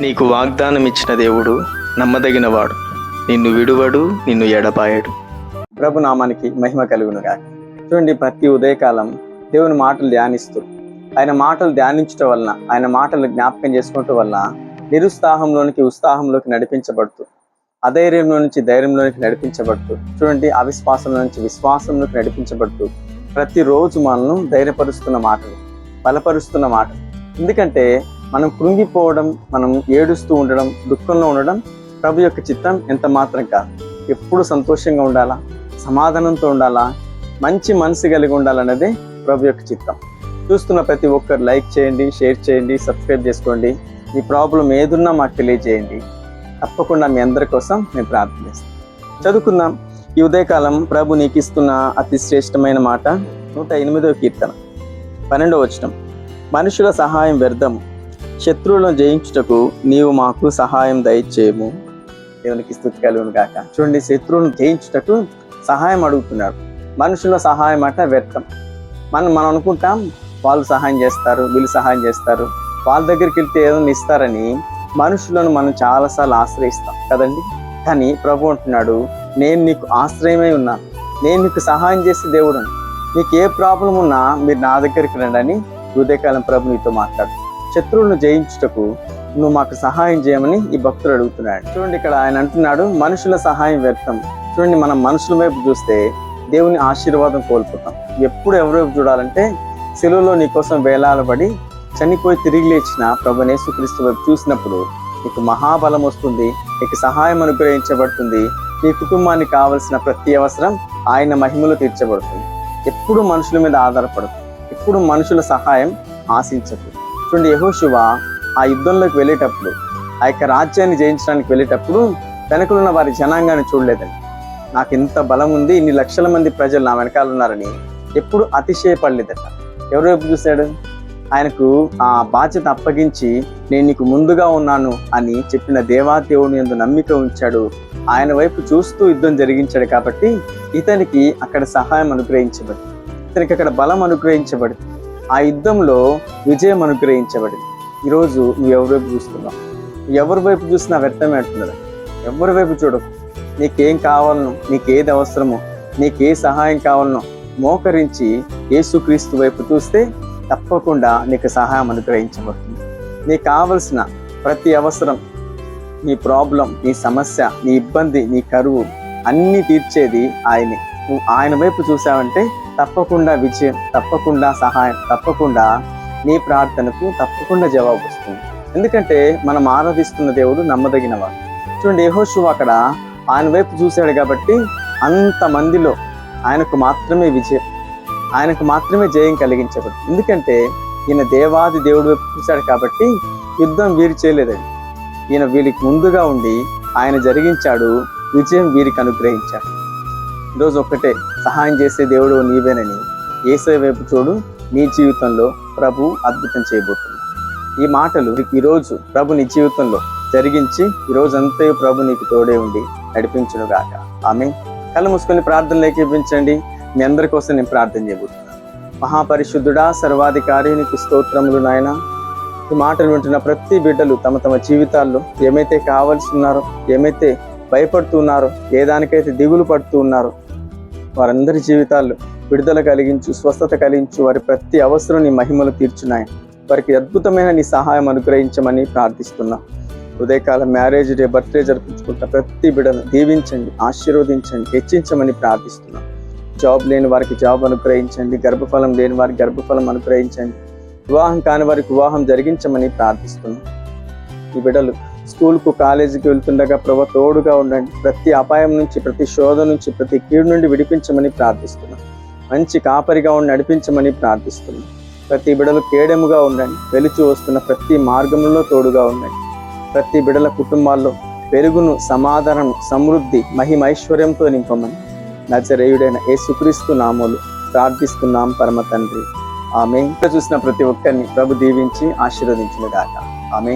నీకు వాగ్దానం ఇచ్చిన దేవుడు నమ్మదగినవాడు. నిన్ను విడువడు నిన్ను ఎడపాయడు ప్రభు నామానికి మహిమ కలుగునుగా చూడండి ప్రతి ఉదయకాలం దేవుని మాటలు ధ్యానిస్తూ ఆయన మాటలు ధ్యానించటం వలన ఆయన మాటలు జ్ఞాపకం చేసుకోవటం వల్ల నిరుత్సాహంలోనికి ఉత్సాహంలోకి నడిపించబడుతూ అధైర్యంలో నుంచి ధైర్యంలోనికి నడిపించబడుతూ చూడండి అవిశ్వాసంలో నుంచి విశ్వాసంలోకి నడిపించబడుతూ ప్రతిరోజు మనల్ని ధైర్యపరుస్తున్న మాటలు బలపరుస్తున్న మాటలు. ఎందుకంటే మనం కృంగిపోవడం మనం ఏడుస్తూ ఉండడం దుఃఖంలో ఉండడం ప్రభు యొక్క చిత్తం ఎంత మాత్రం కాదు. ఎప్పుడు సంతోషంగా ఉండాలా? సమాధానంతో ఉండాలా? మంచి మనసు కలిగి ఉండాలన్నదే ప్రభు యొక్క చిత్తం. చూస్తున్న ప్రతి ఒక్కరు లైక్ చేయండి షేర్ చేయండి సబ్స్క్రైబ్ చేసుకోండి. మీ ప్రాబ్లం ఏదున్నా మాకు తెలియజేయండి. తప్పకుండా మీ అందరి కోసం నేను ప్రార్థన చదువుకుందాం. ఈ ఉదయకాలం ప్రభు నీకు ఇస్తున్న అతి శ్రేష్టమైన మాట నూట ఎనిమిదవ కీర్తన. పన్నెండవ వచనం. మనుషుల సహాయం వ్యర్థం శత్రువులను జయించుటకు నీవు మాకు సహాయం దయచేయము. దేవునికి స్థుతి కలుగును కాక చూడండి శత్రువులను జయించుటకు సహాయం అడుగుతున్నాడు మనుషుల సహాయం అట వ్యర్థం. మనం మనం అనుకుంటాం వాళ్ళు సహాయం చేస్తారు వీళ్ళు సహాయం చేస్తారు. వాళ్ళ దగ్గరికి వెళ్తే ఏదైనా ఇస్తారని మనుషులను మనం చాలాసార్లు ఆశ్రయిస్తాం. కదండి? కానీ ప్రభు అంటున్నాడు నేను నీకు ఆశ్రయమై ఉన్నాను నేను నీకు సహాయం చేసే దేవుడు నీకు ఏ ప్రాబ్లం ఉన్నా మీరు నా దగ్గరికి రండి అని హృదయకాలం ప్రభు నీతో మాట్లాడు శత్రువులను జయించుటకు నువ్వు మాకు సహాయం చేయమని ఈ భక్తుడు అడుగుతున్నాడు. చూడండి ఇక్కడ ఆయన అంటున్నాడు మనుషుల సహాయం వ్యర్థం. చూడండి మనం మనుషుల వైపు చూస్తే దేవుని ఆశీర్వాదం కోల్పోతాం. ఎప్పుడు ఎవరైపు చూడాలంటే సెలువులో నీకోసం వేలాలబడి చనిపోయి తిరిగి లేచిన ప్రభు నేసుక్రీస్తు వైపు చూసినప్పుడు నీకు మహాబలం వస్తుంది నీకు సహాయం అనుగ్రహించబడుతుంది నీ కుటుంబానికి కావలసిన ప్రతి అవసరం ఆయన మహిమలో తీర్చబడుతుంది. ఎప్పుడు మనుషుల మీద ఆధారపడదు ఎప్పుడు మనుషుల సహాయం ఆశించదు చూడండి యహోశివ ఆ యుద్ధంలోకి వెళ్ళేటప్పుడు ఆ యొక్క రాజ్యాన్ని జయించడానికి వెళ్ళేటప్పుడు వెనకలున్న వారి జనాంగాన్ని చూడలేదండి. నాకు ఇంత బలం ఉంది ఇన్ని లక్షల మంది ప్రజలు నా వెనకాల ఉన్నారని ఎప్పుడు అతిశయపడలేదట. ఎవరు ఎప్పుడు చూశాడు? ఆయనకు ఆ బాధ్యత అప్పగించి నేను నీకు ముందుగా ఉన్నాను అని చెప్పిన దేవాదేవుని ఎందు నమ్మిక ఉంచాడు. ఆయన వైపు చూస్తూ యుద్ధం జరిగించాడు కాబట్టి ఇతనికి అక్కడ సహాయం అనుగ్రహించబడింది. ఇతనికి అక్కడ బలం అనుగ్రహించబడింది. ఆ యుద్ధంలో విజయం అనుగ్రహించబడింది. ఈరోజు నువ్వు ఎవరి వైపు చూస్తున్నావు? ఎవరి వైపు చూసినా వ్యర్థమే అంటున్నది. ఎవరి వైపు చూడకు? నీకేం కావాలనో? నీకేది అవసరమో? నీకే సహాయం కావాలనో? మోకరించి యేసుక్రీస్తు వైపు చూస్తే తప్పకుండా నీకు సహాయం అనుగ్రహించబడుతుంది. నీకు కావలసిన ప్రతి అవసరం నీ ప్రాబ్లం నీ సమస్య నీ ఇబ్బంది నీ కరువు అన్నీ తీర్చేది ఆయనే. నువ్వు ఆయన వైపు చూసావంటే తప్పకుండా విజయం తప్పకుండా సహాయం తప్పకుండా నీ ప్రార్థనకు తప్పకుండా జవాబు వస్తుంది. ఎందుకంటే మనం ఆరాధిస్తున్న దేవుడు నమ్మదగినవాడు. చూడండి యెహోషువ అక్కడ ఆయన వైపు చూశాడు కాబట్టి అంతమందిలో ఆయనకు మాత్రమే విజయం ఆయనకు మాత్రమే జయం కలిగించబడు ఎందుకంటే ఈయన దేవాది దేవుడు వైపు చూశాడు కాబట్టి యుద్ధం వీరు చేయలేదండి. ఈయన వీరికి ముందుగా ఉండి ఆయన జరిగించాడు విజయం వీరికి అనుగ్రహించాడు. ఈరోజు ఒక్కటే సహాయం చేసే దేవుడు నీవేనని ఏసే వైపు చూడు నీ జీవితంలో ప్రభు అద్భుతం చేయబోతున్నాడు ఈ మాటలు ఈరోజు ప్రభు నీ జీవితంలో జరిగించి ఈ రోజంతా ప్రభు నీకు తోడే ఉండి నడిపించును గాక ఆమె కళ్ళు మూసుకొని ప్రార్థనలు ఏకీపించండి మీ అందరి కోసం నేను ప్రార్థన చేయబోతున్నాను. మహాపరిశుద్ధుడా సర్వాధికారి నీకు స్తోత్రములు నాయన. ఈ మాటలు వింటున్న ప్రతి బిడ్డలు తమ తమ జీవితాల్లో ఏమైతే కావాల్సి ఉన్నారో ఏమైతే భయపడుతున్నారో ఏ దానికైతే దిగులు పడుతూ ఉన్నారో వారందరి జీవితాల్లో విడుదల కలిగించు స్వస్థత కలిగించు వారి ప్రతి అవసరం నీ మహిమలు తీర్చున్నాయి. వారికి అద్భుతమైన నీ సహాయం అనుగ్రహించమని ప్రార్థిస్తున్నా. ఉదయకాల మ్యారేజ్ డే బర్త్డే జరిపించుకుంటా ప్రతి బిడను దీవించండి ఆశీర్వదించండి హెచ్చించమని ప్రార్థిస్తున్నాం. జాబ్ లేని వారికి జాబ్ అనుగ్రహించండి గర్భఫలం లేని వారికి గర్భఫలం అనుగ్రహించండి. వివాహం కాని వారికి వివాహం జరిగించమని ప్రార్థిస్తున్నాం. ఈ బిడ్డలు స్కూల్కు కాలేజీకి వెళ్తుండగా ప్రభు తోడుగా ఉండండి. ప్రతి అపాయం నుంచి ప్రతి శోధ నుంచి ప్రతి కీడు నుండి విడిపించమని ప్రార్థిస్తున్నాం. మంచి కాపరిగా ఉండి నడిపించమని ప్రార్థిస్తున్నాం. ప్రతి బిడలు కేడెముగా ఉండండి. వెలుచు వస్తున్న ప్రతి మార్గంలో తోడుగా ఉండండి. ప్రతి బిడల కుటుంబాల్లో పెరుగును సమాధానం సమృద్ధి మహిమైశ్వర్యంతో నింపమని నజరేయుడైన యేసుక్రీస్తు నామోలు ప్రార్థిస్తున్నాం పరమ తండ్రి. ఆమె చూసిన ప్రతి ఒక్కరిని ప్రభు దీవించి ఆశీర్వదించిన గాక ఆమె